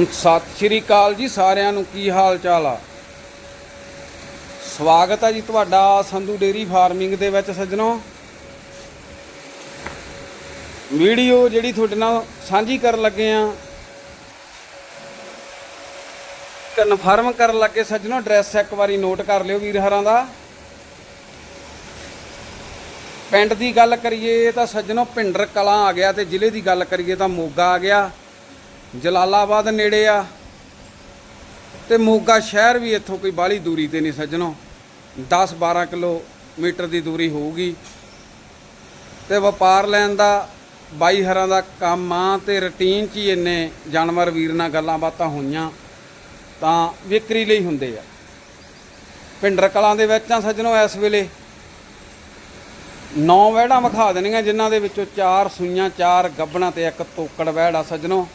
ਸਤਿ ਸ਼੍ਰੀ ਅਕਾਲ ਜੀ ਸਾਰਿਆਂ ਨੂੰ ਕੀ ਹਾਲ ਚਾਲ ਆ? ਸਵਾਗਤ ਹੈ ਜੀ ਤੁਹਾਡਾ ਸੰਧੂ ਡੇਰੀ ਫਾਰਮਿੰਗ ਦੇ ਵਿੱਚ ਸੱਜਣੋ। ਵੀਡੀਓ ਜਿਹੜੀ ਤੁਹਾਡੇ ਨਾਲ ਸਾਂਝੀ ਕਰਨ ਲੱਗੇ ਆ ਕਨਫਰਮ ਕਰਨ ਲੱਗੇ ਸੱਜਣੋ ਐਡਰੈਸ ਇੱਕ ਵਾਰੀ ਨੋਟ ਕਰ ਲਿਓ ਵੀਰ ਹਰਾਂ ਦਾ। ਪਿੰਡ ਦੀ ਗੱਲ ਕਰੀਏ ਤਾਂ ਸੱਜਣੋ, ਪਿੰਡਰ ਕਲਾਂ ਆ ਗਿਆ ਤੇ ਜ਼ਿਲ੍ਹੇ ਦੀ ਗੱਲ ਕਰੀਏ ਤਾਂ ਮੋਗਾ ਆ ਗਿਆ। ਜਲਾਲਾਬਾਦ ਨੇੜੇ ਆ। ਤੇ ਮੋਗਾ ਸ਼ਹਿਰ ਵੀ ਇੱਥੋਂ ਕੋਈ ਬਾਹਲੀ ਦੂਰੀ ਤੇ ਨਹੀਂ ਸੱਜਣੋ। 10 12 ਕਿਲੋਮੀਟਰ ਦੀ ਦੂਰੀ ਹੋਊਗੀ। ਤੇ ਵਪਾਰ ਲੈਣ ਦਾ ਬਾਈ ਹਰਾਂ ਦਾ ਕੰਮ ਆ ਤੇ ਰੁਟੀਨ 'ਚ ਹੀ ਇੰਨੇ ਜਾਨਵਰ ਵੀਰ ਨਾਲ ਗੱਲਾਂ ਬਾਤਾਂ ਹੋਈਆਂ, ਤਾਂ ਵਿਕਰੀ ਲਈ ਹੁੰਦੇ ਆ। ਪਿੰਡਰ ਕਲਾਂ ਦੇ ਵਿੱਚ ਆ ਸੱਜਣੋ ਇਸ ਵੇਲੇ। ਨੌ ਵਹਿੜਾਂ ਵਿਖਾ ਦੇਣੀਆਂ, ਜਿਨ੍ਹਾਂ ਦੇ ਵਿੱਚੋਂ ਚਾਰ ਸੂਈਆਂ, ਚਾਰ ਗੱਬਣਾ ਤੇ ਇੱਕ ਤੋਕੜ ਵਹਿੜ ਆ ਸੱਜਣੋ।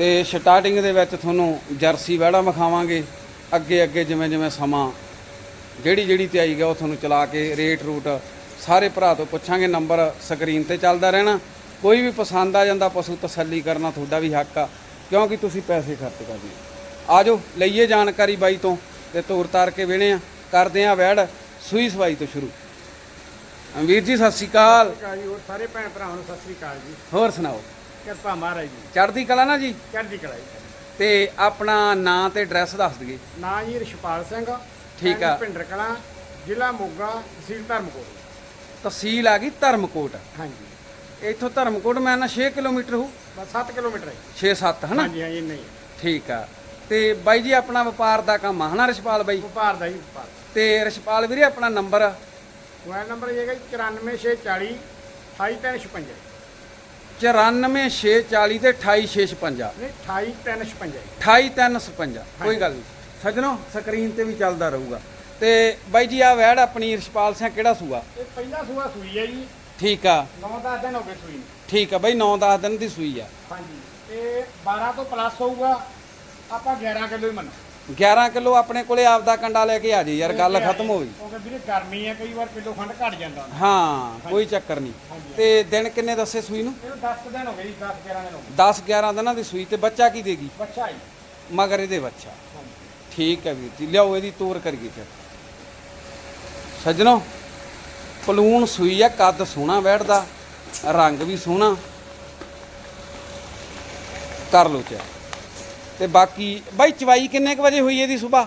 ਤੇ ਸਟਾਰਟਿੰਗ ਦੇ ਵਿੱਚ ਤੁਹਾਨੂੰ ਜਰਸੀ ਵਹਿੜਾਂ ਵਿਖਾਵਾਂਗੇ। ਅੱਗੇ ਅੱਗੇ ਜਿਵੇਂ ਜਿਵੇਂ ਸਮਾਂ ਜਿਹੜੀ ਜਿਹੜੀ ਤੇ ਆਈ ਗਿਆ ਉਹ ਤੁਹਾਨੂੰ ਚਲਾ ਕੇ ਰੇਟ ਰੂਟ ਸਾਰੇ ਭਰਾ ਤੋਂ ਪੁੱਛਾਂਗੇ ਨੰਬਰ ਸਕਰੀਨ ਤੇ ਚੱਲਦਾ ਰਹਿਣਾ। ਕੋਈ ਵੀ ਪਸੰਦ ਆ ਜਾਂਦਾ ਪਸ਼ੂ ਤਸੱਲੀ ਕਰਨਾ ਤੁਹਾਡਾ ਵੀ ਹੱਕ ਆ ਕਿਉਂਕਿ ਤੁਸੀਂ ਪੈਸੇ ਖਰਚ ਕਰਦੇ ਆਜੋ ਲਈਏ ਜਾਣਕਾਰੀ ਬਾਈ ਤੋਂ ਤੇ ਤੋਰ ਤਾਰ ਕੇ ਵੇਣੇ ਆ। ਕਰਦੇ ਆ ਵੈੜ ਸੂਈ ਸਵਾਈ ਤੋਂ ਸ਼ੁਰੂ। ਵੀਰ ਜੀ ਸਤਿ ਸ਼੍ਰੀ ਅਕਾਲ। ਸਤਿ ਸ਼੍ਰੀ ਅਕਾਲ ਜੀ ਹੋਰ ਸਾਰੇ ਭੈਣ ਭਰਾਵਾਂ ਨੂੰ ਸਤਿ ਸ਼੍ਰੀ ਅਕਾਲ ਜੀ। ਹੋਰ ਸੁਣਾਓ? ਕਿਰਪਾ ਮਹਾਰਾਜ ਜੀ। ਚੜ੍ਹਦੀ ਕਲਾ ਨਾ ਜੀ? ਚੜ੍ਹਦੀ ਕਲਾ ਜੀ। ਤੇ ਆਪਣਾ ਨਾਂ ਤੇ ਐਡਰੈਸ ਦੱਸ ਦਈਏ। ਨਾਂ ਜੀ ਰਿਸ਼ਪਾਲ ਸਿੰਘ। ਠੀਕ ਆ। ਭਿੰਡਰ ਕਲਾਂ ਜ਼ਿਲ੍ਹਾ ਮੋਗਾ ਤਹਿਸੀਲ ਧਰਮਕੋਟ। ਤਹਿਸੀਲ ਆ ਗਈ ਧਰਮਕੋਟ। ਹਾਂਜੀ। ਇੱਥੋਂ ਧਰਮਕੋਟ ਮੈਂ ਨਾ 6 ਕਿਲੋਮੀਟਰ ਹੋ। ਬਸ 7 ਕਿਲੋਮੀਟਰ ਹੈ। 6-7 ਹਨਾ? ਹਾਂਜੀ ਹਾਂਜੀ ਨਹੀਂ। ਠੀਕ ਆ। ਤੇ ਬਾਈ ਜੀ ਆਪਣਾ ਵਪਾਰ ਦਾ ਕੰਮ ਆ ਹਨਾ ਰਿਸ਼ਪਾਲ ਬਾਈ? ਵਪਾਰ ਦਾ ਜੀ ਵਪਾਰ। ਤੇ ਰਿਸ਼ਪਾਲ ਵੀਰੇ ਆਪਣਾ ਨੰਬਰ? ਮੋਬਾਈਲ ਨੰਬਰ ਇਹ ਹੈਗਾ ਜੀ 94640 28356 94640 ਤੇ 28656 ਨਹੀਂ 28356 28356 ਕੋਈ ਗੱਲ ਨਹੀਂ। ਸੱਜਣੋ ਸਕਰੀਨ ਤੇ ਵੀ ਚੱਲਦਾ ਰਹੂਗਾ। ਤੇ ਬਾਈ ਜੀ ਆ ਵੈੜ ਆਪਣੀ ਰਿਸ਼ਪਾਲ ਸਿੰਘ ਕਿਹੜਾ ਸੂਆ? ਇਹ ਪਹਿਲਾ ਸੂਆ ਸੂਈ ਹੈ ਜੀ। ਠੀਕ ਆ। 9-10 ਦਿਨ ਹੋ ਗਏ ਸੂਈ ਨੂੰ। ਠੀਕ ਆ ਬਾਈ 9-10 ਦਿਨ ਦੀ ਸੂਈ ਆ। ਹਾਂਜੀ। ਤੇ 12 ਤੋਂ ਪਲੱਸ ਹੋਊਗਾ। ਆਪਾਂ 11 ਕਿਲੋ ਹੀ ਮੰਨੋ 11 ਕਿਲੋ ਆਪਣੇ ਕੋਲੇ ਆਪਦਾ ਕੰਡਾ ਲੈ ਕੇ ਆ ਜੀ ਯਾਰ ਗੱਲ ਖਤਮ ਹੋ ਗਈ। ਕਿਉਂਕਿ ਵੀਰੇ ਗਰਮੀ ਹੈ ਕਈ ਵਾਰ ਕਿਲੋ ਖੰਡ ਘਟ ਜਾਂਦਾ। ਹਾਂ ਕੋਈ ਚੱਕਰ ਨਹੀਂ। ਤੇ ਦਿਨ ਕਿੰਨੇ ਦੱਸੇ ਸੂਈ ਨੂੰ? ਇਹਨੂੰ 10 ਦਿਨ ਹੋ ਗਏ ਜੀ 10 11 ਦਿਨ ਹੋ ਗਏ। 10 11 ਦਿਨਾਂ ਦੀ ਸੂਈ ਤੇ ਬੱਚਾ ਕੀ ਦੇਗੀ? ਬੱਚਾ ਹੀ ਮਗਰ ਇਹਦੇ ਬੱਚਾ। ਠੀਕ ਹੈ ਵੀਰ ਜੀ ਲਿਆਓ ਇਹਦੀ ਤੋਰ ਕਰੀਏ ਫਿਰ। ਸੱਜਣੋ ਪਲੂਣ ਸੂਈ ਆ ਕੱਦ ਸੋਹਣਾ ਬੈਠਦਾ ਰੰਗ ਵੀ ਸੋਹਣਾ। ਕਰ ਲੋ ਚਾ ਤੇ ਬਾਕੀ ਬਾਈ ਚਵਾਈ ਕਿੰਨੇ ਕੁ ਵਜੇ ਹੋਈ ਇਹਦੀ ਸਵੇਰ?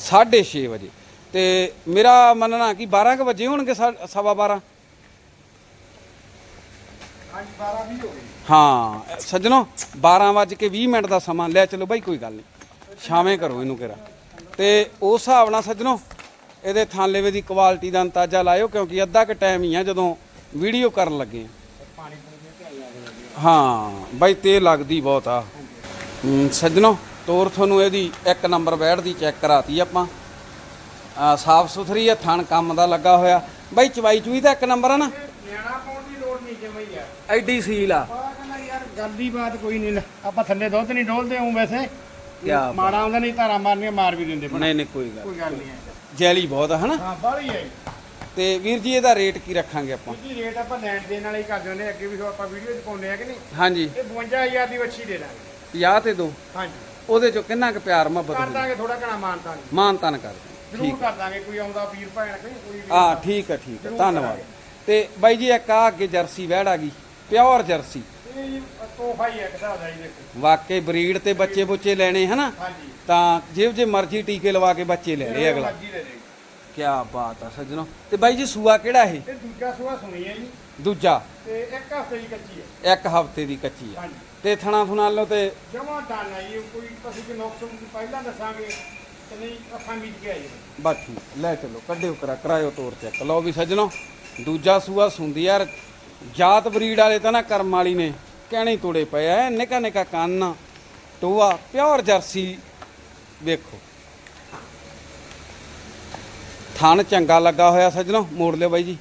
6:30 ਵਜੇ। ਤੇ ਮੇਰਾ ਮੰਨਣਾ ਕਿ 12 ਕੁ ਵਜੇ ਹੋਣਗੇ ਸਾ- ਸਵਾ 12 ਹਾਂ, ਸੱਜਣੋ 12 ਵੱਜ ਕੇ 20 ਮਿੰਟ ਦਾ ਸਮਾਂ। ਲੈ ਚਲੋ ਬਾਈ, ਕੋਈ ਗੱਲ ਨਹੀਂ। ਸ਼ਾਮੇ ਕਰੋ ਇਹਨੂੰ ਕਿਰਾ ਤੇ ਉਸ ਹਿਸਾਬ ਨਾਲ ਸੱਜਣੋ, ਇਹਦੇ ਥਾਂਲੇਵੇ ਦੀ ਕੁਆਲਿਟੀ ਦਾ ਅੰਦਾਜ਼ਾ ਲਾਇਓ, ਕਿਉਂਕਿ ਅੱਧਾ ਕੁ ਟਾਈਮ ਹੀ ਆ ਜਦੋਂ ਵੀਡੀਓ ਕਰਨ ਲੱਗੇ ਆ ਪਾਣੀ ਪੂਣੀ ਦੇ ਧਿਆਨ ਨਾਲ ਹਾਂ ਬਾਈ ਤੇ ਲੱਗਦੀ ਬਹੁਤ ਆ। ਹਮ, ਸੱਜਣੋ ਤੋਰ ਤੁਹਾਨੂੰ ਇਹਦੀ ਇੱਕ ਨੰਬਰ ਬੈੜ ਦੀ ਚੈੱਕ ਕਰਾਤੀ ਆਪਾਂ। ਸਾਫ਼ ਸੁਥਰੀ ਆ ਥਣ ਕੰਮ ਦਾ ਲੱਗਾ ਹੋਇਆ। ਬਾਈ ਚਵਾਈ ਚੂਈ ਤਾਂ ਇੱਕ ਨੰਬਰ ਆ ਨਾ? ਨਿਆਣਾ ਪਾਉਣ ਦੀ ਲੋੜ ਨਹੀਂ ਜਿਵੇਂ ਯਾਰ ਐਡੀ ਸੀਲ ਆ। ਆ ਕਹਿੰਦਾ ਯਾਰ ਗੱਲ ਦੀ ਬਾਤ ਕੋਈ ਨਹੀਂ। ਆਪਾਂ ਥੱਲੇ ਦੁੱਧ ਨਹੀਂ ਡੋਲਦੇ ਹੂੰ ਵੈਸੇ। ਕਿਆ ਬਾਤ। ਮਾੜਾ ਆਉਂਦਾ ਨਹੀਂ ਧਾਰਾ ਮਾਰਨੀਆਂ ਮਾਰ ਵੀ ਦਿੰਦੇ। ਪਰ ਨਹੀਂ ਨਹੀਂ ਕੋਈ ਗੱਲ ਕੋਈ ਗੱਲ ਨਹੀਂ। ਹੈ ਜੈਲੀ ਬਹੁਤ ਆ ਹਨਾ? ਹਾਂ ਬਾਹਲੀ ਹੈ ਤੇ ਵੀਰ ਜੀ ਇਹਦਾ ਰੇਟ ਕੀ ਰੱਖਾਂਗੇ ਆਪਾਂ? ਜੀ ਰੇਟ ਆਪਾਂ ਲੈਣ ਦੇਣ ਵਾਲੇ ਹੀ ਕਰ ਦਿੰਦੇ ਅੱਗੇ ਵੀ ਆਪਾਂ ਵੀਡੀਓ 'ਚ ਪਾਉਂਦੇ ਆ ਕਿ ਨਹੀਂ? ਹਾਂਜੀ। ਇਹ 52000 ਦੀ ਵੱਛੀ ਦੇ ਦਾਂਗੇ। 50 ਤੇ ਦੋ? ਹਾਂਜੀ। ਉਹਦੇ ਚੋਂ ਕਿੰਨਾ ਕੁ ਪਿਆਰ ਮੁਹੱਬਤ ਕਰ ਦਾਂਗੇ ਥੋੜਾ ਘਣਾ ਮਾਨਤਾ ਨਹੀਂ ਮਾਨ ਤਾਨ ਕਰ। ਜ਼ਰੂਰ ਕਰ ਦਾਂਗੇ ਕੋਈ ਆਉਂਦਾ ਵੀਰ ਭੈਣ ਕੋਈ ਆ ਠੀਕ ਆ ਠੀਕ ਆ। ਜ਼ਰੂਰ ਧੰਨਵਾਦ। ਤੇ ਬਾਈ ਜੀ ਇੱਕ ਆ ਅੱਗੇ ਜਰਸੀ ਵਹਿੜ ਆ ਗਈ ਪਿਓਰ ਜਰਸੀ। ਤੋਹਫਾ ਹੀ ਹੈ ਕਿਸਾ ਦਾ ਜੀ ਦੇਖੋ। ਵਾਕਈ ਬਰੀਡ ਤੇ ਬੱਚੇ ਬੁੱਚੇ ਲੈਣੇ ਹਨਾ? ਹਾਂਜੀ। ਤਾਂ ਜੇ ਜੇ ਮਰਜ਼ੀ ਟੀਕੇ ਲਵਾ ਕੇ ਬੱਚੇ ਲੈ ਲੈ ਅਗਲਾ ਮਰਜ਼ੀ ਲੈ ਲੈ ਕੀ ਬਾਤ ਆ ਸੱਜਣੋ। ਤੇ ਬਾਈ ਜੀ ਸੂਆ ਕਿਹੜਾ ਇਹ? ਇਹ ਦੂਜਾ ਸੂਆ ਸੁਣੀ ਹੈ ਜੀ। ਦੂਜਾ। ਤੇ ਇੱਕ ਹਫ਼ਤੇ ਦੀ ਕੱਚੀ ਹੈ ਇੱਕ ਹਫ਼ਤੇ ਦੀ ਕੱਚੀ ਆ। ਹਾਂਜੀ। ਤੇ ਥਣਾ ਥੁਣਾ ਲਓ ਤੇ ਜਮਾ ਹੈ ਜੀ ਕੋਈ ਅਸੀਂ ਕਿ ਨੁਕਸ ਪਹਿਲਾਂ ਦੱਸਾਂਗੇ ਤੇ ਨਹੀਂ ਅੱਖਾਂ ਮੀਚ ਕੇ ਆਈ ਬਸ ਠੀਕ ਲੈ ਚਲੋ ਕੱਢਿਓ ਕਰਾ ਕਰਾਇਓ ਤੋਰ ਚੈੱਕ। ਲਓ ਵੀ ਸੱਜਣੋ ਦੂਜਾ ਸੂਆ ਸੁੰਦੀ ਯਾਰ ਜਾਤ ਬਰੀਡ ਵਾਲੇ ਤਾਂ ਨਾ ਕਰਮ ਵਾਲੀ ਨੇ ਕਹਿਣੇ ਤੋੜੇ ਪਏ ਐ ਨਿਕਾ ਨਿਕਾ ਕੰਨ ਟੋਆ ਪਿਓਰ ਜਰਸੀ ਵੇਖੋ। ਥਣ ਚੰਗਾ ਲੱਗਾ ਹੋਇਆ ਸੱਜਣੋ ਮੋੜ ਲਿਓ ਬਾਈ ਜੀ।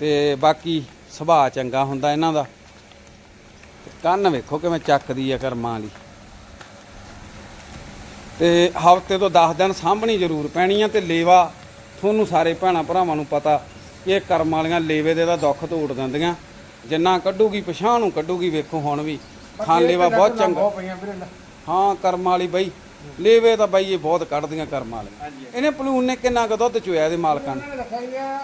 ਤੇ ਬਾਕੀ ਸੁਭਾਅ ਚੰਗਾ ਹੁੰਦਾ ਇਹਨਾਂ ਦਾ। ਕੰਨ ਵੇਖੋ ਕਿਵੇਂ ਚੱਕਦੀ ਆ ਕਰਮਾਂ ਵਾਲੀ। ਤੇ ਹਫ਼ਤੇ ਤੋਂ 10 ਦਿਨ ਸਾਂਭਣੀ ਜ਼ਰੂਰ ਪੈਣੀ ਆ ਤੇ ਲੇਵਾ ਤੁਹਾਨੂੰ ਸਾਰੇ ਭੈਣਾਂ ਭਰਾਵਾਂ ਨੂੰ ਪਤਾ ਇਹ ਕਰਮ ਵਾਲੀਆਂ ਲੇਵੇ ਦੇ ਦਾ ਦੁੱਖ ਤੋੜ ਦਿੰਦੀਆਂ। ਜਿੰਨਾ ਕੱਢੂਗੀ ਪਛਾਣ ਨੂੰ ਕੱਢੂਗੀ ਵੇਖੋ ਹੁਣ ਵੀ। ਥਾਂ ਲੇਵਾ ਬਹੁਤ ਚੰਗਾ। ਹਾਂ ਕਰਮ ਵਾਲੀ ਬਾਈ। ਲੇਵੇ ਤਾਂ ਬਾਈ ਇਹ ਬਹੁਤ ਕੱਢਦੀਆਂ ਕਰਮ ਵਾਲੇ ਹਾਂਜੀ ਇਹਨੇ ਪਲੂਨ ਨੇ ਕਿੰਨਾ ਕੁ ਦੁੱਧ ਚੋਇਆ ਇਹਦੇ ਮਾਲਕਾਂ ਨੇ? ਦੱਸਿਆ ਜੀ ਆ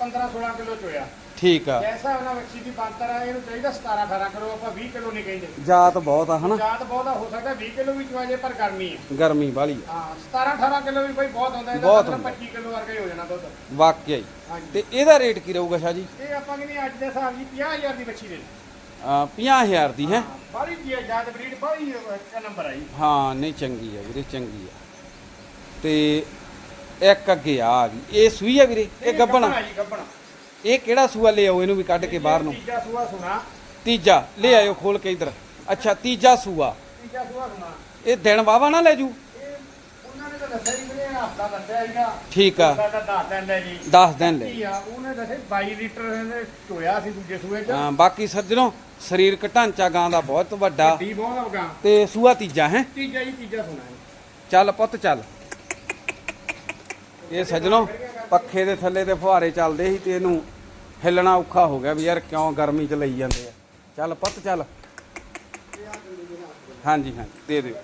15 16 ਕਿਲੋ ਚੋਇਆ। ਠੀਕ ਆ। ਜੈਸਾ ਉਹਨਾਂ ਵੱਛੀ ਦੀ ਬਾਂਤਰ ਆ ਇਹਨੂੰ ਚਾਹੀਦਾ 17 18 ਕਿਲੋ ਆਪਾਂ 20 ਕਿਲੋ ਨਹੀਂ ਕਹਿੰਦੇ। ਜਾਤ ਬਹੁਤ ਆ ਹਨਾ? ਜਾਤ ਬਹੁਤਾ ਹੋ ਸਕਦਾ 20 ਕਿਲੋ ਵੀ ਚਵਾ ਜੇ ਪਰ ਗਰਮੀ ਹੈ ਗਰਮੀ ਵਾਲੀ ਆ। ਹਾਂ 17 18 ਕਿਲੋ ਵੀ ਬਈ ਬਹੁਤ ਹੁੰਦਾ ਇਹਦਾ ਬਹੁਤ ਮਤਲਬ ਹੁੰਦਾ। 25 ਕਿਲੋ ਵਰਗਾ ਹੀ ਹੋ ਜਾਣਾ ਦੁੱਧ। ਵਾਕਿਆ ਹੀ। ਤੇ ਇਹਦਾ ਰੇਟ ਕੀ ਰਹੂਗਾ ਸ਼ਾਹ ਜੀ? ਇਹ ਆਪਾਂ ਕਹਿੰਦੇ ਅੱਜ ਦੇ ਹਿਸਾਬ ਜੀ 50000 ਦੀ ਵੱਛੀ ਦੇ 50000 ਦੀ ਹੈ। ਬਾੜੀ ਦੀ ਹੈ ਜਾਤ ਬਰੀਡ ਬਾੜੀ ਇੱਕ ਨੰਬਰ ਆ ਜੀ ਹਾਂ ਨਹੀਂ ਚੰਗੀ ਆ ਵੀਰੇ ਚੰਗੀ ਆ ਤੇ ਇੱਕ ਅੱਗੇ ਆ ਆ ਗਈ ਇਹ ਸੂਈ ਆ ਵੀਰੇ ਇਹ ਗੱਬਣਾ ਆ ਜੀ ਗੱਬਣਾ ਇਹ ਕਿਹੜਾ ਸੂਆ ਲੈ ਆਓ ਇਹਨੂੰ ਵੀ ਕੱਢ ਕੇ ਬਾਹਰ ਨੂੰ। ਤੀਜਾ ਸੂਆ ਸੁਣਾ। ਤੀਜਾ ਲੈ ਆਇਓ ਖੋਲ ਕੇ ਇਧਰ। ਅੱਛਾ ਤੀਜਾ ਸੂਆ। ਤੀਜਾ ਸੂਆ ਸੁਣਾ। ਇਹ ਦਿਨ ਵਾਵਾ ਨਾ ਲੈ ਜੂ। ਦੱਸਿਆ ਜੀ ਵੀਰੇ ਹਫਤਾ ਦੱਸਿਆ ਸੀਗਾ। ਠੀਕ ਆ। ਸਾਡਾ ਦੱਸ ਦਿੰਦਾ ਜੀ। 10 ਦਿਨ ਲੈ। ਕੀ ਆ ਉਹਨੇ ਦੱਸਿਆ 22 ਲੀਟਰ ਇਹਨੇ ਚੋਇਆ ਸੀ ਦੂਜੇ ਸੂਏ ਚ। ਹਾਂ, ਬਾਕੀ ਸੱਜਣੋ ਸਰੀਰਕ ਢਾਂਚਾ ਗਾਂ ਦਾ ਬਹੁਤ ਵੱਡਾ। ਬਹੁਤ ਤੇ ਸੂਆ ਤੀਜਾ ਹੈ? ਤੀਜਾ ਜੀ ਤੀਜਾ ਸੁਣਾ ਹੈ ਚੱਲ ਪੁੱਤ ਚੱਲ। ਇਹ ਸੱਜਣੋ ਪੱਖੇ ਦੇ ਥੱਲੇ ਤੇ ਫੁਹਾਰੇ ਚੱਲਦੇ ਸੀ ਤੇ ਇਹਨੂੰ ਹਿੱਲਣਾ ਔਖਾ ਹੋ ਗਿਆ ਵੀ ਯਾਰ ਕਿਉਂ ਗਰਮੀ ਚ ਲਈ ਜਾਂਦੇ ਆ। ਚੱਲ ਪੁੱਤ ਚੱਲ। ਹਾਂਜੀ ਹਾਂਜੀ ਦੇ ਦਿਓ।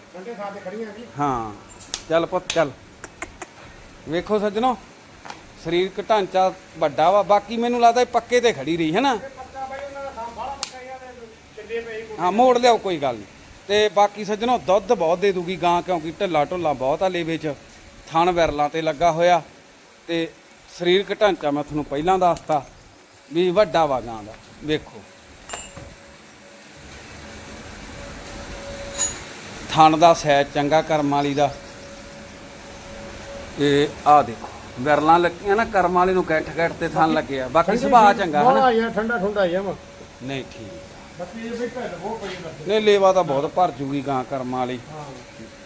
ਹਾਂ। ਚੱਲ ਪੁੱਤ, ਚੱਲ। ਵੇਖੋ ਸੱਜਣੋ ਸਰੀਰਕ ਢਾਂਚਾ ਵੱਡਾ ਵਾ, ਬਾਕੀ ਮੈਨੂੰ ਲੱਗਦਾ ਇਹ ਪੱਕੇ ਤੇ ਖੜੀ ਰਹੀ ਹੈ ਨਾ ਹਾਂ, ਮੋੜ ਲਿਆਓ, ਕੋਈ ਗੱਲ ਨਹੀਂ। ਤੇ ਬਾਕੀ ਸੱਜਣੋ, ਦੁੱਧ ਬਹੁਤ ਦੇ ਦੂਗੀ ਗਾਂ, ਕਿਉਂਕਿ ਢਿੱਲਾ ਢੁੱਲਾ ਬਹੁਤ ਆ ਲੇਵੇ ਚ। ਥਣ ਵਿਰਲਾਂ ਤੇ ਲੱਗਾ ਹੋਇਆ। ਤੇ ਸਰੀਰਕ ਢਾਂਚਾ ਮੈਂ ਤੁਹਾਨੂੰ ਪਹਿਲਾਂ ਦੱਸਤਾ ਵੀ ਵੱਡਾ ਵਾ ਗਾਂ ਦਾ। ਵੇਖੋ। ਥਣ ਦਾ ਸੈਜ ਚੰਗਾ ਕਰਮ ਵਾਲੀ ਦਾ। ਤੇ ਆ ਦੇਖੋ ਵਿਰਲਾਂ ਲੱਗੀਆਂ ਨਾ ਕਰਮ ਵਾਲੇ ਨੂੰ ਗੱਠ ਗੱਠ ਤੇ ਥਣ ਲੱਗਿਆ ਬਾਕੀ ਸੁਭਾਅ ਚੰਗਾ ਹਨਾ? ਯਾਰ ਠੰਡਾ ਠੰਡਾ ਹੀ ਆ ਵਾ। ਨਹੀਂ ਠੀਕ ਬਾਕੀ ਇਹ ਵੀ ਭੈਣ ਬਹੁਤ ਪਈ ਲੱਗੇ ਨਹੀਂ ਲੇਵਾ ਤਾਂ ਬਹੁਤ ਭਰ ਜੂਗੀ ਗਾਂ ਕਰਮ ਵਾਲੀ।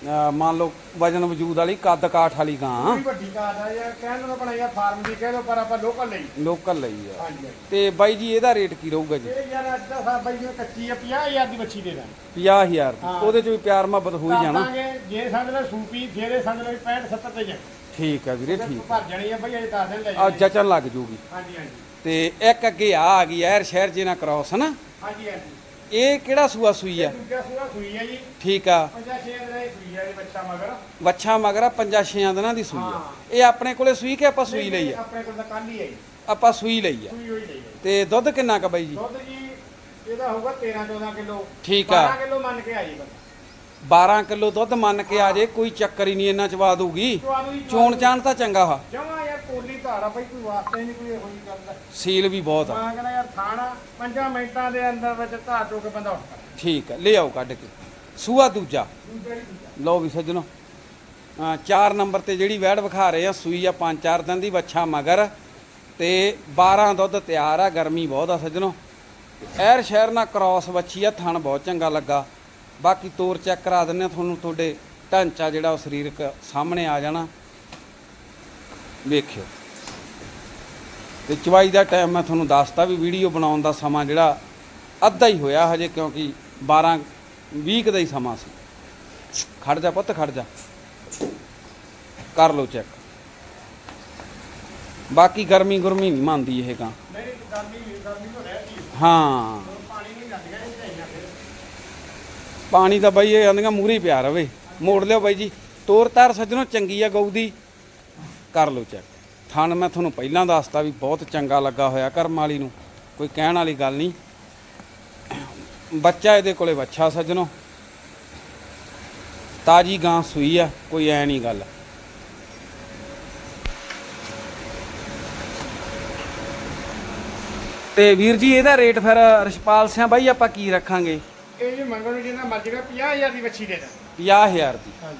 ਅਹ ਮੰਨ ਲਓ ਵਜਨ ਵਜੂਦ ਵਾਲੀ ਕੱਦ ਕਾਠ ਵਾਲੀ ਗਾਂ। ਕੋਈ ਵੱਡੀ ਕਾਟ ਆ ਯਾਰ ਕਹਿਣ ਨੂੰ ਯਾਰ ਫਾਰਮ ਦੀ ਕਹਿ ਲੋ ਪਰ ਆਪਾਂ ਲੋਕਲ ਲਈ। ਲੋਕਲ ਲਈ ਆ। ਹਾਂਜੀ ਤੇ ਬਾਈ ਜੀ ਇਹਦਾ ਰੇਟ ਕੀ ਰਹੂਗਾ ਜੀ? ਇਹ ਯਾਰ ਅੱਜ ਦਾ ਸਾਬ ਬਾਈ ਜਿਵੇਂ ਕੱਚੀ ਆ 50000 ਦੀ ਬੱਚੀ ਦੇ ਦਾਂ 50000 ਦੀ। ਹਾਂ। ਉਹਦੇ ਚ ਵੀ ਪਿਆਰ ਮੁਹੱਬਤ ਹੋ ਹੀ ਜਾਣਾ। ਜੇ ਸਮਝ ਲੈ ਸੂਪੀ ਜਿਹੜੇ ਸਮਝ ਲੈ 65 70 ਤੇ ਜਾ ਠੀਕ ਆ ਵੀਰੇ ਠੀਕ ਭਰ ਜਾਣੀ ਆ ਬਈ ਅਜੇ ਦੱਸ ਦਿਨ ਲੈ ਆ ਜਾਣੀ ਜਚਣ ਲੱਗ ਜੂਗੀ। ਹਾਂਜੀ ਹਾਂਜੀ। ਤੇ ਇੱਕ ਅੱਗੇ ਆ ਆ ਗਈ ਯਾਰ ਸ਼ਹਿਰ ਜੇ ਨਾ ਕ੍ਰਾਸ ਹਨਾ? ਹਾਂਜੀ ਹਾਂਜੀ। ਇਹ ਕਿਹੜਾ ਸੂਆ ਸੂਈ ਆ? ਦੂਜਾ ਸੂਆ ਸੂਈ ਆ ਜੀ। ਠੀਕ ਆ। ਪੰਜਾ ਛੇ ਦਿਨਾਂ ਦੀ ਸੂਈ ਆ ਇਹ ਬੱਚਾ ਮਗਰ। ਵੱਛਾ ਮਗਰਾ ਪੰਜਾਂ ਛੇਆਂ ਦਿਨਾਂ ਦੀ ਸੂਈ ਆ। ਹਾਂ। ਇਹ ਆਪਣੇ ਕੋਲੇ ਸੂਈ ਕਿ ਆਪਾਂ ਸੂਈ ਲਈ ਆ? ਆਪਣੇ ਕੋਲ ਤਾਂ ਕੱਲ ਹੀ ਆਈ ਆਪਾਂ ਸੂਈ ਲਈ ਆ। ਸੂਈ ਹੋਈ ਲਈ ਆ। ਤੇ ਦੁੱਧ ਕਿੰਨਾ ਕਾ ਬਾਈ ਜੀ? ਦੁੱਧ ਜੀ ਇਹਦਾ ਹੋਊਗਾ 13 14 ਕਿਲੋ। ਠੀਕ ਆ। 12 ਕਿਲੋ ਮੰਨ ਕੇ ਆਈ ਬੰਦਾ 12 ਕਿਲੋ ਦੁੱਧ ਮੰਨ ਕੇ ਆ ਜੇ ਕੋਈ ਚੱਕਰ ਹੀ ਨਹੀਂ ਇੰਨਾ ਚਵਾ ਦੂਗੀ ਚੋਣ ਚਾਣ ਤਾਂ ਚੰਗਾ ਵਾ। ਜਮਾ ਯਾਰ ਕੋਲੀ ਧਾਰਾ ਬਈ ਕੋਈ ਵਾਸਤੇ ਨਹੀਂ ਕੋਈ ਇਹੋ ਜਿਹੀ ਗੱਲ ਦਾ ਸੀਲ ਵੀ ਬਹੁਤ ਆ। ਮੈਂ ਕਹਿੰਦਾ ਯਾਰ ਥਾਣਾ 5 ਮਿੰਟਾਂ ਦੇ ਅੰਦਰ ਵਿੱਚ ਧਾਰ ਚੋ ਕੇ ਬੰਦਾ ਉੱਠਦਾ। ਠੀਕ ਹੈ ਲੈ ਆਓ ਕੱਢ ਕੇ। ਸੂਆ ਦੂਜਾ। ਹੀ ਲਓ ਵੀ ਸੱਜਣੋ। ਚਾਰ ਨੰਬਰ ਤੇ ਜਿਹੜੀ ਵੈੜ ਵਿਖਾ ਰਹੇ ਆ ਸੂਈ ਆ ਪੰਜ ਚਾਰ ਦਿਨ ਦੀ ਵੱਛਾ ਮਗਰ। ਤੇ 12 ਦੁੱਧ ਤਿਆਰ ਆ ਗਰਮੀ ਬਹੁਤ ਆ ਸੱਜਣੋ। ਐਰ ਸ਼ਹਿਰ ਨਾਲ ਕ੍ਰਾਸ ਵੱਛੀ ਆ ਥਣ ਬਹੁਤ ਚੰਗਾ ਲੱਗਾ। ਬਾਕੀ ਤੋਰ ਚੈੱਕ ਕਰਾ ਦਿੰਨੇ ਆ ਤੁਹਾਨੂੰ ਤੁਹਾਡੇ ਢਾਂਚਾ ਜਿਹੜਾ ਉਹ ਸਰੀਰਕ ਸਾਹਮਣੇ ਆ ਜਾਣਾ। ਵੇਖਿਓ। ਤੇ ਚਵਾਈ ਦਾ ਟਾਈਮ ਮੈਂ ਤੁਹਾਨੂੰ ਦੱਸਤਾ ਵੀ ਵੀਡੀਓ ਬਣਾਉਣ ਦਾ ਸਮਾਂ ਜਿਹੜਾ ਅੱਧਾ ਹੀ ਹੋਇਆ ਹਜੇ ਕਿਉਂਕਿ 12 20 ਕੁ ਦਾ ਹੀ ਸਮਾਂ ਸੀ। ਖੜ ਜਾ ਪੁੱਤ ਖੜ ਜਾ। ਕਰ ਲਓ ਚੈੱਕ। ਬਾਕੀ ਗਰਮੀ ਗੁਰਮੀ ਨਹੀਂ ਮੰਨਦੀ ਇਹ ਗਾਂ। ਨਹੀਂ ਗਰਮੀ ਗਰਮੀ ਤੋਂ ਰਹਿਤੀ ਹਾਂ ਪਾਣੀ ਨਹੀਂ ਲੱਗਦਾ ਇਹ ਚਾਹੀਦਾ ਫਿਰ ਪਾਣੀ ਤਾਂ ਬਾਈ ਇਹ ਆਂਦੀਆਂ ਮੂਹਰੇ ਪਿਆ ਰਵੇ। ਮੋੜ ਲਿਓ ਬਾਈ ਜੀ। ਤੋਰ ਤਾਰ ਸੱਜਣੋ, ਚੰਗੀ ਆ ਗਊ ਦੀ। ਕਰ ਲਓ ਚੈੱਕ ਥਣ ਮੈਂ ਤੁਹਾਨੂੰ ਪਹਿਲਾਂ ਦੱਸਤਾ ਵੀ ਬਹੁਤ ਚੰਗਾ ਲੱਗਾ ਹੋਇਆ ਕਰਮ ਵਾਲੀ ਨੂੰ। ਕੋਈ ਕਹਿਣ ਵਾਲੀ ਗੱਲ ਨਹੀਂ। ਬੱਚਾ ਇਹਦੇ ਕੋਲੇ ਬੱਚਾ ਸੱਜਣੋ। ਤਾਜੀ ਗਾਂ ਸੂਈ ਆ, ਕੋਈ ਐ ਨਹੀਂ ਗੱਲ। ਤੇ ਵੀਰ ਜੀ, ਇਹਦਾ ਰੇਟ ਫਿਰ ਰਸ਼ਪਾਲ ਸਿਆਂ ਬਾਈ ਆਪਾਂ ਕੀ ਰੱਖਾਂਗੇ? ਇਹ ਜੀ ਮੰਗਣ ਨੂੰ ਜਿੰਨਾ ਮਰਜ਼ੀ ਦਾ 50000 ਦੀ ਬੱਚੀ ਦੇ ਦਾਂ। 50000 ਦੀ। ਹਾਂਜੀ।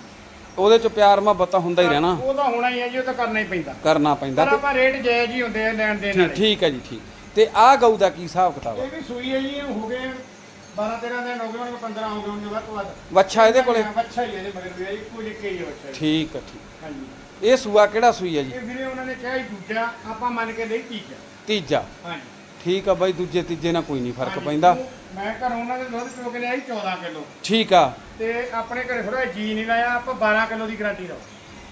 ਉਹਦੇ ਚ ਪਿਆਰ ਮੁਹੱਬਤ ਤਾਂ ਹੁੰਦਾ ਹੀ ਰਹਿਣਾ। ਉਹ ਤਾਂ ਹੋਣਾ ਹੀ ਹੈ ਜੀ ਉਹ ਤਾਂ ਕਰਨਾ ਹੀ ਪੈਂਦਾ। ਕਰਨਾ ਪੈਂਦਾ ਪਰ ਤੇ ਆਪਾਂ ਰੇਟ ਜਾਇਜ਼ ਹੀ ਹੁੰਦੇ ਆ ਲੈਣ ਦੇਣ ਠੀਕ ਵਾਲੇ। ਠੀਕ ਹੈ ਜੀ ਠੀਕ। ਤੇ ਆਹ ਗਊ ਦਾ ਕੀ ਹਿਸਾਬ ਕਿਤਾਬ ਆ? ਇਹ ਵੀ ਸੂਈ ਹੈ ਜੀ ਇਹ ਹੋ ਗਏ 12 13 ਦਿਨ ਹੋ ਗਏ ਉਹਨਾਂ 15 ਹੋ ਗਏ ਉਹਨੇ ਵੱਧ ਤੋਂ ਵੱਧ। ਵੱਛਾ ਇਹਦੇ ਕੋਲੇ? ਅੱਛਾ ਹੀ ਹੈ ਇਹਦੇ ਮਗਰ ਵੀ ਹੈ, ਇੱਕੋ ਜਿਹੇ ਹੀ ਹੈ ਬੱਚਾ ਜੀ। ਠੀਕ ਹੈ ਠੀਕ। ਹਾਂਜੀ। ਇਹ ਸੂਆ ਕਿਹੜਾ ਸੂਈ ਹੈ ਜੀ? ਇਹ ਵੀਰੇ ਉਹਨਾਂ ਨੇ ਕਿਹਾ ਸੀ ਦੂਜਾ ਆਪਾਂ ਮੰਨ ਕੇ ਲਈ ਤੀਜਾ। ਤੀਜਾ। ਹਾਂਜੀ। ਠੀਕ ਆ ਬਾਈ ਦੂਜੇ ਤੀਜੇ ਨਾਲ ਕੋਈ ਨਹੀਂ ਫ਼ਰਕ ਹਾਂਜੀ, ਪੈਂਦਾ। ਉਹ ਮੈਂ ਘਰੋਂ ਉਹਨਾਂ ਦੇ ਦੁੱਧ ਚੋ ਕੇ ਲਿਆਈ 14 ਕਿਲੋ। ਠੀਕ ਆ। ਤੇ ਆਪਣੇ ਘਰੇ ਥੋੜਾ ਜੀ ਨਹੀਂ ਲਾਇਆ ਆਪਾਂ 12 ਕਿਲੋ ਦੀ ਗਾਰੰਟੀ ਦੋ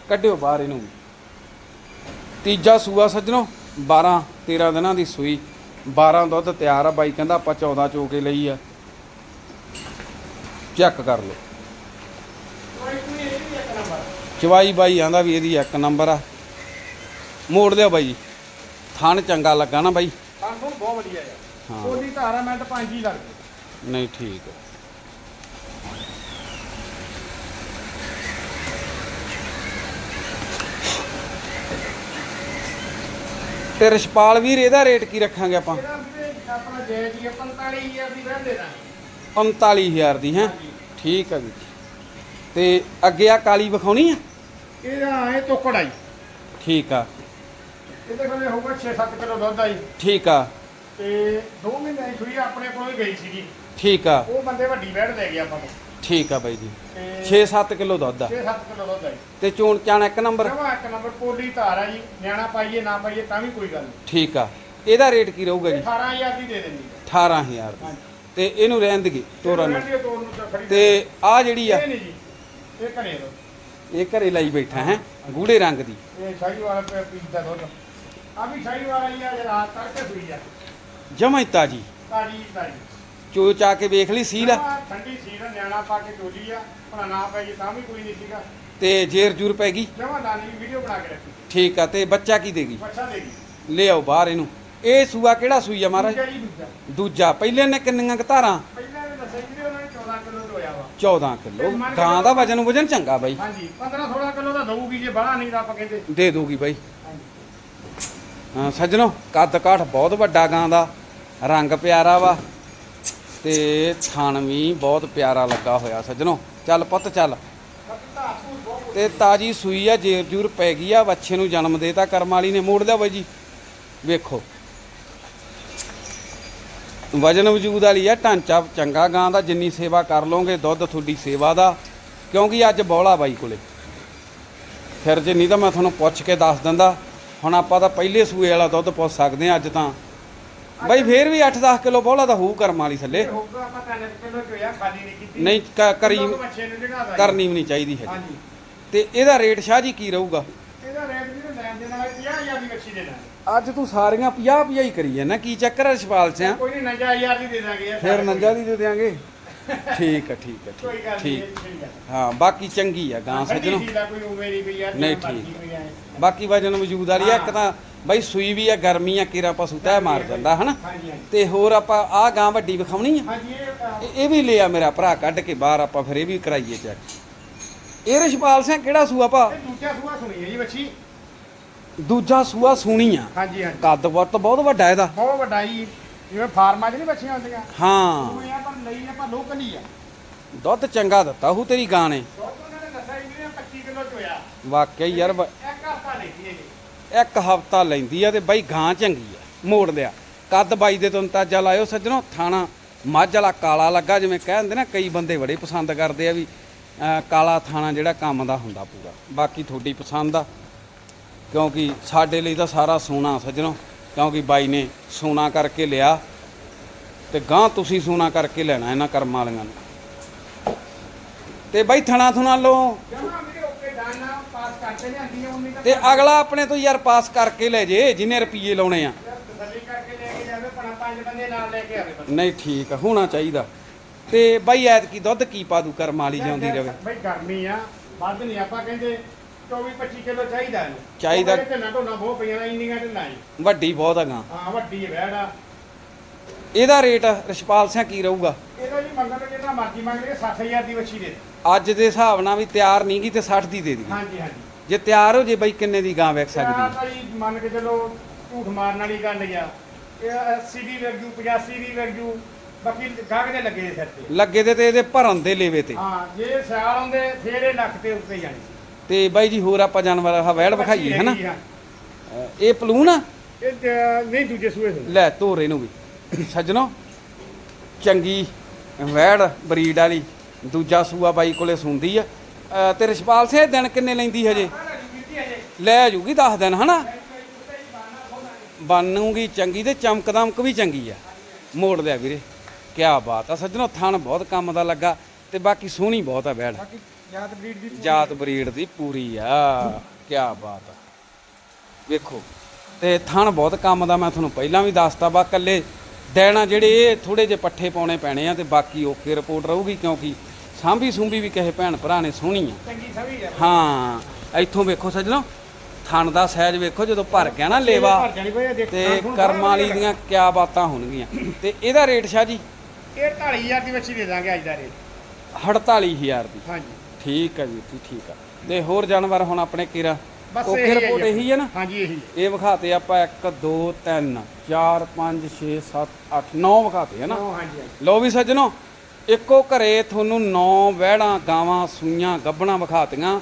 ਕੱਢਿਓ ਬਾਹਰ ਇਹਨੂੰ। ਤੀਜਾ ਸੂਆ ਸੱਜਣੋ 12 13 ਦਿਨਾਂ ਦੀ ਸੂਈ। 12 ਦੁੱਧ ਤਿਆਰ ਆ ਬਾਈ ਕਹਿੰਦਾ ਆਪਾਂ 14 ਚੋ ਕੇ ਲਈ ਆ। ਚੈੱਕ ਕਰ ਲਓ। ਚਵਾਈ ਬਾਈ ਆਂਦਾ ਵੀ ਇਹਦੀ ਇੱਕ ਨੰਬਰ ਆ। ਮੋੜ ਦਿਓ ਬਾਈ ਥਣ ਚੰਗਾ ਲੱਗਾ ਨਾ ਬਾਈ। ਕੰਫਰਮ ਬਹੁਤ ਵਧੀਆ ਹੈ ਹਾਂ। ਉਹਦੀ ਧਾਰਾ ਮਿੰਟ ਪੰਜ ਹੀ ਲੱਗਦੇ ਨਹੀਂ ਠੀਕ ਹੈ। ਤੇ ਰਿਸ਼ਪਾਲ ਵੀਰ ਇਹਦਾ ਰੇਟ ਕੀ ਰੱਖਾਂਗੇ ਆਪਾਂ? ਇਹਦਾ ਵੀਰੇ ਆਪਣਾ ਜੈ ਜੀ 45000 ਦੀ ਰਹਿ ਦੇਣਾ 45000 ਦੀ ਹੈ। ਠੀਕ ਹੈ ਵੀਰ ਤੇ ਅੱਗੇ ਆ ਕਾਲੀ ਵਿਖਾਉਣੀ ਆ? ਇਹਦਾ ਐ ਆਈ ਠੀਕ ਆ। ਇਹਦੇ ਕੋਲੇ ਹੋਊਗਾ 6-7 ਕਿਲੋ ਦੁੱਧ ਆਈ ਠੀਕ ਆ। ਤੇ 2 ਮਹੀਨੇ ਦੀ ਸੂਈ ਆਪਣੇ ਕੋਲ ਹੀ ਗਈ ਸੀਗੀ। ਠੀਕ ਆ। ਉਹ ਬੰਦੇ ਵੱਡੀ ਵੈੜ ਲੈ ਗਿਆ ਆਪਾਂ ਨੂੰ। ਠੀਕ ਆ ਬਾਈ ਜੀ। ਤੇ 6-7 ਕਿਲੋ ਦੁੱਧ ਆ। 6-7 ਕਿਲੋ ਦੁੱਧ ਆਈ ਤੇ ਚੋਣ ਚਾਣ ਇੱਕ ਨੰਬਰ? ਜਮਾ ਇੱਕ ਨੰਬਰ ਪੋਲੀ ਧਾਰ ਆ ਜੀ। ਨਿਆਣਾ ਪਾਈਏ ਨਾ ਪਾਈਏ ਤਾਂ ਵੀ ਕੋਈ ਗੱਲ ਨਹੀਂ। ਠੀਕ ਆ। ਇਹਦਾ ਰੇਟ ਕੀ ਰਹੂਗਾ ਜੀ? 18000 ਦੀ ਦੇ ਦੇਣੀ 18000 ਦੀ। ਹਾਂਜੀ। ਤੇ ਇਹਨੂੰ ਰਹਿਣ ਦੇਗੀ ਤੋਰਨ ਨੂੰ। ਤੋਰਨ ਨੂੰ ਤਾਂ ਖੜੀ ਤੇ ਆ ਜਿਹੜੀ ਆ। ਇਹ ਨਹੀਂ ਜੀ। ਇਹ ਘਰੇ ਦੋ ਇਹ ਘਰੇ ਲਾਈ ਬੈਠਾ ਹੈ ਗੂੜੇ ਰੰਗ ਦੀ। ਇਹ ਸ਼ਾਹੀ ਵਾਲਾ ਪੀਸ ਦਾ ਦੁੱਧ। ਆ ਵੀ ਸ਼ਾਹੀ ਵਾਲਾ ਹੀ ਆ ਜਿਹੜਾ ਤੜਕੇ ਸੂਈ ਆ। ਜਮਾਂ ਹੀ ਤਾਜੀ। ਤਾਜੀ ਤਾਜੀ। ਚੋ ਚਾ ਕੇ ਵੇਖ ਲਈ ਸੀਲ ਆ। ਠੰਡੀ ਸੀ ਨਾ ਨਿਆਣਾ ਪਾ ਕੇ ਚੋਲੀ ਆ ਭਲਾ ਨਾ ਪਾਈਏ ਤਾਂ ਵੀ ਕੋਈ ਨਹੀਂ ਸੀਗਾ। ਤੇ ਜੇਰ ਜੂਰ ਪੈ ਗਈ? ਜਮਾ ਦਾਨੀ ਵੀਡੀਓ ਬਣਾ ਕੇ ਰੱਖੀ। ਠੀਕ ਆ ਤੇ ਬੱਚਾ ਕੀ ਦੇਗੀ ਬੱਚਾ ਦੇ ਗਈ। ਲੈ ਆਓ ਬਾਹਰ ਇਹਨੂੰ। ਇਹ ਸੂਆ ਕਿਹੜਾ ਸੂਈ ਆ ਮਹਾਰਾਜ? ਦੂਜਾ ਜੀ ਦੂਜਾ। ਦੂਜਾ। ਪਹਿਲੇ ਨੇ ਕਿੰਨੀਆਂ ਧਾਰਾਂ? ਪਹਿਲਾਂ ਇਹ ਦੱਸਿਆ ਜੀ ਉਹਨਾਂ ਨੇ 14 ਕਿਲੋ ਹੋਇਆ ਵਾ। 14 ਕਿਲੋ। ਗਾਂ ਦਾ ਵਜਨ ਵਜਨ ਚੰਗਾ ਬਾਈ। ਹਾਂਜੀ 15 16 ਕਿਲੋ ਦਾ ਦਊਗੀ ਜੇ ਬਾਹਲਾ ਨਹੀਂ ਤਾਂ ਆਪਾਂ ਕਹਿੰਦੇ। ਦੇ ਦੂਗੀ ਬਾਈ। ਸੱਜਣੋ, ਕੱਦ ਕਾਠ ਬਹੁਤ ਵੱਡਾ ਗਾਂ ਦਾ, ਰੰਗ ਪਿਆਰਾ ਵਾ ਤੇ ਥਣ ਵੀ ਬਹੁਤ ਪਿਆਰਾ ਲੱਗਾ ਹੋਇਆ, ਸੱਜਣੋ। ਚੱਲ ਪੁੱਤ, ਚੱਲ। ਬਾਕੀ ਤੇ ਤਾਜੀ ਸੂਈ ਆ ਜੇਰ ਜੂਰ ਪੈ ਗਈ ਆ ਬੱਚੇ ਨੂੰ ਜਨਮ ਦੇਤਾ, ਕਰਮ ਵਾਲੀ ਨੇ, ਮੋੜ ਲਿਆ ਬਾਈ ਜੀ। ਵੇਖੋ। ਵਜਨ ਵਜੂਦ ਵਾਲੀ ਆ, ਢਾਂਚਾ ਚੰਗਾ ਗਾਂ ਦਾ, ਜਿੰਨੀ ਸੇਵਾ ਕਰ ਲਓਗੇ, ਦੁੱਧ ਤੁਹਾਡੀ ਸੇਵਾ ਦਾ, ਕਿਉਂਕਿ ਅੱਜ ਬੌਲਾ ਬਾਈ ਕੋਲੇ। ਫਿਰ ਜੇ ਨਹੀਂ ਤਾਂ ਮੈਂ ਤੁਹਾਨੂੰ ਪੁੱਛ ਕੇ ਦੱਸ ਦਿੰਦਾ ਹੁਣ ਆਪਾਂ ਤਾਂ ਪਹਿਲੇ ਸੂਏ ਵਾਲਾ ਦੁੱਧ ਪੁੱਛ ਸਕਦੇ ਆ ਅੱਜ ਤਾਂ। ਬਾਈ ਫੇਰ ਵੀ 8-10 ਕਿਲੋ ਬੌਲਾ ਤਾਂ ਹੋਊ ਕਰਮ ਵਾਲੀ ਥੱਲੇ। ਇਹ ਹੋਊਗਾ ਆਪਾਂ ਤਿੰਨ ਕਿਲੋ ਚੋਇਆ ਖਾਲੀ ਨਹੀਂ ਕੀਤੀ। ਨਹੀਂ ਕ- ਕਰੀ ਲੋਕ ਬੱਚੇ ਨੂੰ ਜਿਹੜਾ ਦਾ ਕਰਨੀ ਵੀ ਨਹੀਂ ਚਾਹੀਦੀ ਹੈ ਹਾਂਜੀ। ਤੇ ਇਹਦਾ ਰੇਟ ਸ਼ਾਹ ਜੀ ਕੀ ਰਹੂਗਾ? ਇਹਦਾ ਰੇਟ ਵੀ ਲੈਣ ਦੇ ਨਾਲ 50000 ਦੀ ਬੱਚੀ ਦੇ ਦਾਂਗੇ। ਅੱਜ ਤੂੰ ਸਾਰੀਆਂ 50 50 ਹੀ ਕਰੀ ਜਾਂਦਾ ਕੀ ਚੱਕਰ ਹੈ ਸ਼ਪਾਲ ਸਿਆ ਕੋਈ ਨਹੀਂ 90000 ਦੀ ਦੇ ਦਾਂਗੇ ਯਾਰ। ਫਿਰ ਨੰਜਾ ਦੀ ਦੇ ਦਿਆਂਗੇ। ਠੀਕ ਹੈ ਠੀਕ ਹੈ ਕੋਈ ਠੀਕ ਗੱਲ ਨਹੀਂ ਠੀਕ। ਹੈ ਬਾਕੀ ਚੰਗੀ ਆ ਗਾਂ ਸੱਜਣੋ। ਠੰਡੀ ਸੀ ਦਾ ਕੋਈ ਉਮਰ ਨਹੀਂ ਕੋਈ ਯਾਰ ਨਹੀਂ, ਜਿਵੇਂ ਠੀਕ। ਮਰਜ਼ੀ ਕੋਈ ਆਏ। ਬਾਕੀ ਵਜਨ ਵਜੂਦ ਵਾਲੀ ਆ ਇੱਕ ਤਾਂ ਬਾਈ ਸੂਈ ਵੀ ਆ ਗਰਮੀ ਆ ਕੀਰਾ ਪਸ਼ੂ ਤੈ ਮਾਰ ਜਾਂਦਾ ਹਨਾ? ਹਾਂਜੀ ਹਾਂਜੀ। ਤੇ ਹੋਰ ਆਪਾਂ ਆ ਗਾਂ ਵੱਡੀ ਵਿਖਾਉਣੀ ਆ। ਹਾਂਜੀ ਇਹ ਅ, ਇਹ- ਇਹ ਵੀ ਲਿਆ ਮੇਰਾ ਭਰਾ ਕੱਢ ਕੇ ਬਾਹਰ ਆਪਾਂ ਫਿਰ ਇਹ ਵੀ ਕਰਾਈਏ ਚੈੱਕ ਇਹ ਰਸ਼ਪਾਲ ਸਿੰਘ ਕਿਹੜਾ ਸੂਆ ਭਾ ਇਹ ਦੂਜਾ ਸੂਆ ਸੁਣੀ ਹੈ ਜੀ ਬੱਚੀ। ਦੂਜਾ ਸੂਆ ਸੂਣੀ ਆ। ਹਾਂਜੀ ਹਾਂਜੀ। ਕੱਦ ਵੱਤ ਬਹੁਤ ਵੱਡਾ ਇਹਦਾ। ਬਹੁਤ ਵੱਡਾ ਜੀ। ਜਿਵੇਂ ਫਾਰਮਾਂ 'ਚ ਨਹੀਂ ਬੱਚੀਆਂ ਹੁੰਦੀਆਂ। ਹਾਂ। ਉਹ ਆਪਾਂ ਲਈ ਆਪਾਂ ਲੋਕਲ ਹੀ ਆ। ਦੁੱਧ ਚੰਗਾ ਦਿੱਤਾ ਹੂ ਤੇਰੀ ਗਾਂ ਨੇ। ਦੁੱਧ ਉਹਨਾਂ ਨੇ ਦੱਸਿਆ ਜੀ ਵੀਰੇ 25 ਕਿਲੋ ਚੋਇਆ। ਵਾਕਿਆ ਹੀ ਯਾਰ ਬ- ਇੱਕ ਹਫ਼ਤਾ ਲੈਤੀ ਹੈ ਜੀ ਇੱਕ ਹਫਤਾ ਲੈਂਦੀ ਆ ਤੇ ਬਾਈ ਗਾਂ ਚੰਗੀ ਆ ਮੋੜ ਲਿਆ। ਕੱਦ ਬਾਈ ਦੇ ਤੋਂ ਅੰਤਾਜਾ ਲਾਇਓ ਸੱਜਣੋ ਥਾਣਾ ਮੱਝ ਵਾਲਾ ਕਾਲਾ ਲੱਗਾ ਜਿਵੇਂ ਕਹਿੰਦੇ ਨਾ ਕਈ ਬੰਦੇ ਬੜੇ ਪਸੰਦ ਕਰਦੇ ਆ ਵੀ ਅਹ, ਕਾਲਾ ਥਾਣਾ ਜਿਹੜਾ ਕੰਮ ਦਾ ਹੁੰਦਾ ਪੂਰਾ। ਬਾਕੀ ਤੁਹਾਡੀ ਪਸੰਦ ਆ ਕਿਉਂਕਿ ਸਾਡੇ ਲਈ ਤਾਂ ਸਾਰਾ ਸੋਨਾ ਸੱਜਣੋ। ਕਿਉਂਕਿ ਬਾਈ ਨੇ ਸੋਨਾ ਕਰਕੇ ਲਿਆ ਤੇ ਗਾਂ ਤੁਸੀਂ ਸੋਨਾ ਕਰਕੇ ਲੈਣਾ ਇਹਨਾਂ ਕਰਮਾਂ ਵਾਲੀਆਂ ਨੂੰ। ਤੇ ਬਾਈ ਥਣਾ ਥੁਣਾ ਲੋ ਤਾਂ ਅਗਲਾ ਆਪਣੇ ਤੋਂ ਯਾਰ ਪਾਸ ਕਰਕੇ ਲੈ ਜੇ ਜਿੰਨੇ ਰੁਪਏ ਲਾਉਣੇ ਆ। ਕੇ ਕੇ ਨਹੀਂ ਠੀਕ ਆ ਹੋਣਾ ਚਾਹੀਦਾ। ਤੇ ਬਾਈ ਐਤਕੀ ਦੁੱਧ ਕੀ ਪਾ ਦੂ ਕਰਮ ਵਾਲੀ ਜਾਂਦੀ ਰਵੇ। ਬਈ ਗਰਮੀ ਆ ਵੱਧ ਨਹੀਂ ਆਪਾਂ ਕਹਿੰਦੇ 24 25 ਕਿਲੋ ਚਾਹੀਦਾ ਇਹਨੂੰ। ਚਾਹੀਦਾ। ਤੇ ਨਾ ਢੋਣਾ ਬਹੁਤ ਪਈਆਂ ਨੇ ਇੰਨੀਆਂ ਢਿੱਲਾਂ ਹੀ ਵੱਡੀ ਬਹੁਤ ਆ ਗਾਂ। ਹਾਂ ਵੱਡੀ ਹੈ ਵੈੜ ਆ। ਇਹਦਾ ਰੇਟ ਰਿਸ਼ਪਾਲ ਸਿੰਘ ਕੀ ਰਹੂਗਾ? ਇਹਦਾ ਜੀ ਮੰਗਣ ਨੂੰ ਜਿੰਨਾ ਮਰਜ਼ੀ ਮੰਗ ਲਈਏ 60000 ਦੀ ਵੱਛੀ ਦੇ ਦੇ। ਅੱਜ ਦੇ ਹਿਸਾਬ ਨਾਲ ਵੀ ਤਿਆਰ ਨਹੀਂ ਗੀ ਤੇ 60 ਦੀ ਦੇ ਦੀ ਹਾਂਜੀ ਹਾਂਜੀ। ਜੇ ਤਿਆਰ ਹੋ ਜੇ ਬਾਈ ਕਿੰਨੇ ਦੀ ਗਾਂ ਵੇਖ ਯਾਰ ਸਕਦੀ ਤਾਂ ਜੀ ਮੰਨ ਕੇ ਚਲੋ ਝੂਠ ਮਾਰਨ ਵਾਲੀ ਗੱਲ ਆ। ਇਹ 80 ਦੀ ਵੈਗੂ 85 ਦੀ ਵੈਗੂ ਬਾਕੀ ਗਾਹਕ ਦੇ ਲੱਗੇ ਸਿਰ ਤੇ। ਲੱਗੇ ਦੇ ਤੇ ਇਹਦੇ ਭਰਨ ਦੇ ਲੇਵੇ ਤੇ। ਹਾਂ ਜੇ ਸਿਆਲ ਹੁੰਦੇ ਫੇਰ ਇਹ ਲੱਖ ਤੇ ਉੱਤੇ ਜਾਣੀ। ਤੇ ਬਾਈ ਜੀ ਹੋਰ ਆਪਾਂ ਜਾਨਵਰ ਆਹ ਵੈੜ ਵਿਖਾਈਏ ਹਨਾ? ਆ। ਅਹ ਇਹ ਪਲੂਨ ਆ? ਇਹ ਨਹੀਂ ਦੂਜੇ ਸੂਏ ਸੁਣ ਲੈ ਧੋਰੇ ਨੂੰ ਵੀ। ਸੱਜਣੋ ਚੰਗੀ ਵੈੜ ਬਰੀਡ ਵਾਲੀ ਦੂਜਾ ਸੂਆ ਬਾਈ ਕੋਲੇ ਸੁੰਦੀ ਆ। ਅਹ ਤੇ ਰਿਸ਼ਪਾਲ ਸਿੰਘ ਦਿਨ ਕਿੰਨੇ ਲੈਂਦੀ ਹਜੇ? ਲੈ ਜੂਗੀ 10 ਦਿਨ ਹਨਾ? ਬਣੂਗੀ ਚੰਗੀ ਤੇ ਚਮਕ ਦਮਕ ਵੀ ਚੰਗੀ ਆ। ਮੋੜ ਲਿਆ ਵੀਰੇ ਕੀ ਬਾਤ ਆ। ਸੱਜਣੋ ਥਣ ਬਹੁਤ ਕੰਮ ਦਾ ਲੱਗਾ ਤੇ ਬਾਕੀ ਸੋਹਣੀ ਬਹੁਤ ਆ ਵੈੜ। ਬਾਕੀ ਜਾਤ ਬਰੀਡ ਦੀ ਜਾਤ ਬਰੀਡ ਦੀ ਪੂਰੀ ਆ ਕੀ ਬਾਤ ਆ। ਵੇਖੋ ਤੇ ਥਣ ਬਹੁਤ ਕੰਮ ਦਾ ਮੈਂ ਤੁਹਾਨੂੰ ਪਹਿਲਾਂ ਵੀ ਦੱਸਤਾ ਵਾ ਕੱਲੇ ਦੇਣਾ ਜਿਹੜੇ ਇਹ ਥੋੜੇ ਜਿਹੇ ਪੱਠੇ ਪਾਉਣੇ ਪੈਣੇ ਆ ਤੇ ਬਾਕੀ ਓਕੇ ਰਿਪੋਰਟ ਰਹੂਗੀ ਕਿਉਂਕਿ ਸਾਂਭੀ ਸੁੰਭੀ ਵੀ ਕਿਸੇ ਭੈਣ ਭਰਾ ਨੇ ਸੋਹਣੀ ਆ। ਚੰਗੀ ਸਭੀ ਆ। ਹਾਂ ਇੱਥੋਂ ਵੇਖੋ ਸੱਜਣੋ ਥਣ ਦਾ ਸਾਈਜ਼ ਵੇਖੋ ਜਦੋਂ ਭਰ ਗਿਆ ਨਾ ਲੇਵਾ ਤੇ ਕਰਮਾਂ ਵਾਲੀ ਦੀਆਂ ਕਿਆ ਬਾਤਾਂ ਹੋਣਗੀਆਂ। ਤੇ ਇਹਦਾ ਰੇਟ ਸ਼ਾਹ ਜੀ? ਇਹ 48000 ਦੀ ਵੱਛੀ ਦੇ ਦਾਂਗੇ ਅੱਜ ਦਾ ਰੇਟ। 48000 ਦੀ। ਹਾਂਜੀ। ਠੀਕ ਹੈ ਜੀ ਜੀ, ਠੀਕ ਆ। ਤੇ ਹੋਰ ਜਾਨਵਰ ਹੁਣ ਆਪਣੇ ਕੀਰਾ ਬਸ ਓਕੇ ਇਹੀ ਹੈ ਰਿਪੋਰਟ ਜੀ। ਇਹੀ ਹੈ ਨਾ? ਹਾਂਜੀ ਇਹੀ ਇਹ ਵਿਖਾਤੇ ਆਪਾਂ 1 2 3 4 5 6 7 8 9 ਵਿਖਾਤੇ ਹੈ ਨਾ? ਨੌ, ਹਾਂਜੀ ਹਾਂਜੀ। ਲੋ ਵੀ ਸੱਜਣੋ ਇੱਕੋ ਘਰੇ ਤੁਹਾਨੂੰ 9 ਵਹਿੜਾਂ ਗਾਵਾਂ ਸੂਈਆਂ ਗੱਬਣਾ ਵਿਖਾਤੀਆਂ।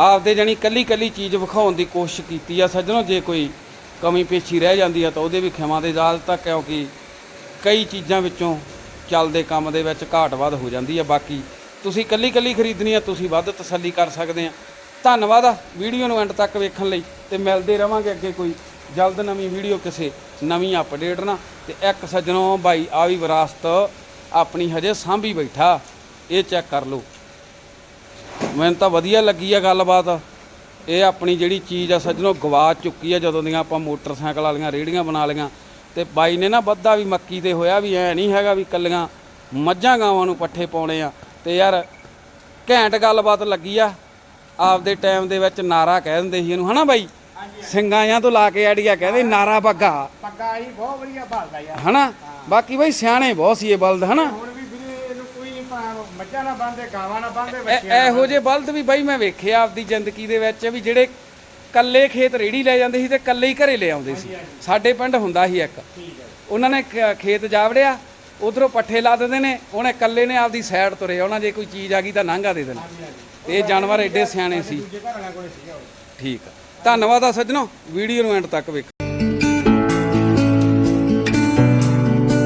ਆਪਦੇ ਜਣੀ ਕੱਲੀ ਕੱਲੀ ਚੀਜ਼ ਵਿਖਾਉਣ ਦੀ ਕੋਸ਼ਿਸ਼ ਕੀਤੀ ਆ ਸੱਜਣੋ ਜੇ ਕੋਈ ਕਮੀ ਪੇਸ਼ੀ ਰਹਿ ਜਾਂਦੀ ਆ ਤਾਂ ਉਹਦੇ ਵੀ ਖਿਮਾ ਦੇ ਇਜਾਜ਼ਤ ਆ ਕਿਉਂਕਿ ਕਈ ਚੀਜ਼ਾਂ ਵਿੱਚੋਂ ਚੱਲਦੇ ਕੰਮ ਦੇ ਵਿੱਚ ਘਾਟ ਵੱਧ ਹੋ ਜਾਂਦੀ ਆ ਬਾਕੀ ਤੁਸੀਂ ਕੱਲੀ ਕੱਲੀ ਖਰੀਦਣੀ ਆ, ਤੁਸੀਂ ਵੱਧ ਤਸੱਲੀ ਕਰ ਸਕਦੇ ਆ। ਧੰਨਵਾਦ ਆ ਵੀਡੀਓ ਨੂੰ ਐਂਡ ਤੱਕ ਵੇਖਣ ਲਈ ਤੇ ਮਿਲਦੇ ਰਵਾਂਗੇ ਅੱਗੇ ਕੋਈ ਜਲਦ ਨਵੀਂ ਵੀਡੀਓ ਕਿਸੇ ਨਵੀਂ ਅਪਡੇਟ ਨਾਲ। ਤੇ ਇੱਕ ਸੱਜਣੋ ਭਾਈ ਆ ਵੀ ਵਿਰਾਸਤ ਆਪਣੀ ਹਜੇ ਸਾਂਭੀ ਬੈਠਾ। ਇਹ ਚੈੱਕ ਕਰ ਲਓ। ਮੈਨੂੰ ਤਾਂ ਵਧੀਆ ਲੱਗੀ ਆ ਗੱਲਬਾਤ। ਇਹ ਆਪਣੀ ਜਿਹੜੀ ਚੀਜ਼ ਆ ਸੱਜਣੋ ਗਵਾ ਚੁੱਕੀ ਆ ਜਦੋਂ ਦੀਆਂ ਆਪਾਂ ਮੋਟਰਸਾਈਕਲ ਵਾਲੀਆਂ ਰੇੜੀਆਂ ਬਣਾ ਲਈਆਂ। ਤੇ ਬਾਈ ਨੇ ਨਾ ਬੱਦਾ ਵੀ ਮੱਕੀ ਤੇ ਹੋਇਆ ਵੀ ਐ ਨਹੀਂ ਹੈਗਾ ਵੀ ਕੱਲੀਆਂ ਮੱਝਾਂ ਗਾਵਾਂ ਨੂੰ ਪੱਠੇ ਪਾਉਣੇ ਆ। ਤੇ ਯਾਰ ਘੈਂਟ ਗੱਲਬਾਤ ਲੱਗੀ ਆ। ਆਪਦੇ ਟਾਈਮ ਦੇ ਵਿੱਚ ਨਾਰਾ ਕਹਿ ਦਿੰਦੇ ਸੀ ਇਹਨੂੰ ਹਨਾ ਬਾਈ? ਸਿੰਘਾਂ ਤੋਂ ਲਾ ਕੇ ਆਈਡੀਆ ਕਹਿੰਦੇ ਨਾਰਾ ਬੱਗਾ ਪੱਗਾ ਹੀ ਬਹੁਤ ਵਧੀਆ ਭਾਲਦਾ ਯਾਰ। ਹਨਾ? ਬਾਕੀ ਬਾਈ ਸਿਆਣੇ ਬਹੁਤ ਸੀ ਇਹ ਬਲਦ ਹਨਾ? ਹੁਣ ਵੀ ਵੀਰੇ ਇਹਨੂੰ ਕੋਈ ਨਹੀਂ ਭਾਵੇਂ ਮੱਝਾਂ ਨਾ ਬੰਦੇ ਗਾਵਾਂ ਨਾ ਬੰਦੇ ਐ- ਬੱਚਿਆਂ ਇਹੋ ਜਿਹੇ ਬਲਦ ਵੀ ਬਾਈ ਮੈਂ ਵੇਖਿਆ ਆਪਦੀ ਜ਼ਿੰਦਗੀ ਦੇ ਵਿੱਚ ਵੀ ਜਿਹੜੇ ਕੱਲੇ ਖੇਤ ਰੇੜੀ ਲੈ ਜਾਂਦੇ ਸੀ ਤੇ ਕੱਲੇ ਹੀ ਘਰੇ ਲੈ ਆਉਂਦੇ ਸੀ। ਸਾਡੇ ਪਿੰਡ ਹੁੰਦਾ ਸੀ ਇੱਕ। ਉਹਨਾਂ ਨੇ ਖੇਤ ਜਾਵੜਿਆ ਉਧਰੋਂ ਪੱਠੇ ਲਾ ਦਿੰਦੇ ਨੇ, ਉਹਨੇ ਇਕੱਲੇ ਨੇ ਆਪਦੀ ਸਾਈਡ ਤੁਰੇ, ਉਹਨਾਂ ਜੇ ਕੋਈ ਚੀਜ਼ ਆ ਗਈ ਤਾਂ ਨਾਂਗਾ ਦੇ ਦੇਣਾ। ਤੇ ਇਹ ਜਾਨਵਰ ਐਡੇ ਸਿਆਣੇ ਸੀ। ਠੀਕ ਆ। ਧੰਨਵਾਦ ਆ ਸੱਜਣੋ, ਵੀਡੀਓ ਨੂੰ ਐਂਡ ਤੱਕ ਵੇਖ।